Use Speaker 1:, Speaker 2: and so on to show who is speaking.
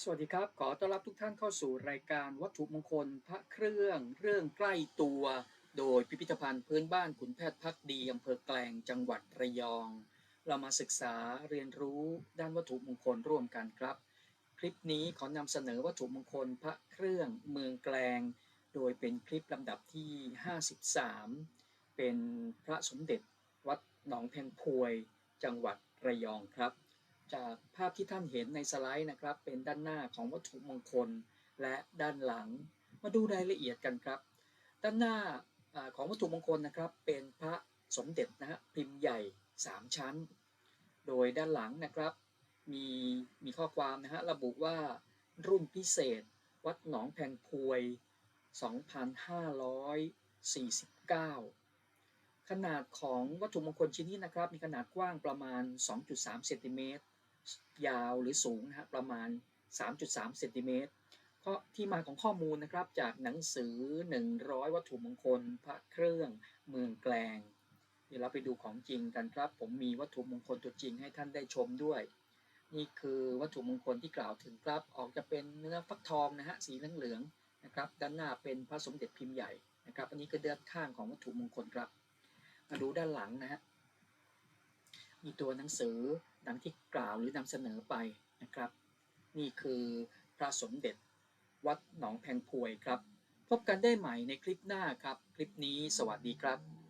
Speaker 1: สวัสดีครับ ขอต้อนรับทุกท่านเข้าสู่รายการวัตถุมงคลพระเครื่องเรื่องใกล้ตัว โดยพิพิธภัณฑ์พื้นบ้านขุนแพทย์พักดีอำเภอแกลงจังหวัดระยอง เรามาศึกษาเรียนรู้ด้านวัตถุมงคลร่วมกันครับ คลิปนี้ขอนำเสนอวัตถุมงคลพระเครื่องเมืองแกลง โดยเป็นคลิปลำดับที่ 53 เป็นพระสมเด็จวัดหนองแพงพวย จังหวัดระยองครับ จากภาพที่ท่านเห็นในสไลด์นะครับ เป็นด้านหน้าของวัตถุมงคลและด้านหลัง มาดูรายละเอียดกันครับ ด้านหน้าของวัตถุมงคลนะครับ เป็นพระสมเด็จนะฮะพิมพ์ใหญ่ 3 ชั้น โดยด้านหลังนะครับ มีมีข้อความนะฮะระบุว่ารุ่นพิเศษ วัดหนองแพงพวย 2549 ขนาดของวัตถุมงคลชิ้นนี้นะครับ มีขนาดกว้างประมาณ 2.3 เซนติเมตร ยาวหรือสูงนะฮะประมาณ 3.3 เซนติเมตรเพราะที่มาของข้อมูลนะครับจากหนังสือ 100 วัตถุมงคล พระเครื่องเมืองแกลง เดี๋ยวเราไปดูของจริงกันครับ ผมมีวัตถุมงคลตัวจริงให้ท่านได้ชมด้วย นี่คือวัตถุมงคลที่กล่าวถึงครับ ออกจะเป็นเนื้อฟักทองนะฮะสีเหลืองๆนะครับด้านหน้าเป็นพระสมเด็จพิมพ์ใหญ่นะครับ อันนี้ก็ด้านข้างของวัตถุมงคลครับมาดูด้านหลังนะฮะ มีตัวหนังสือดังที่กล่าวหรือนำเสนอไปนะครับ นี่คือพระสมเด็จวัดหนองแพงพวยครับ พบกันได้ใหม่ในคลิปหน้าครับ คลิปนี้สวัสดีครับ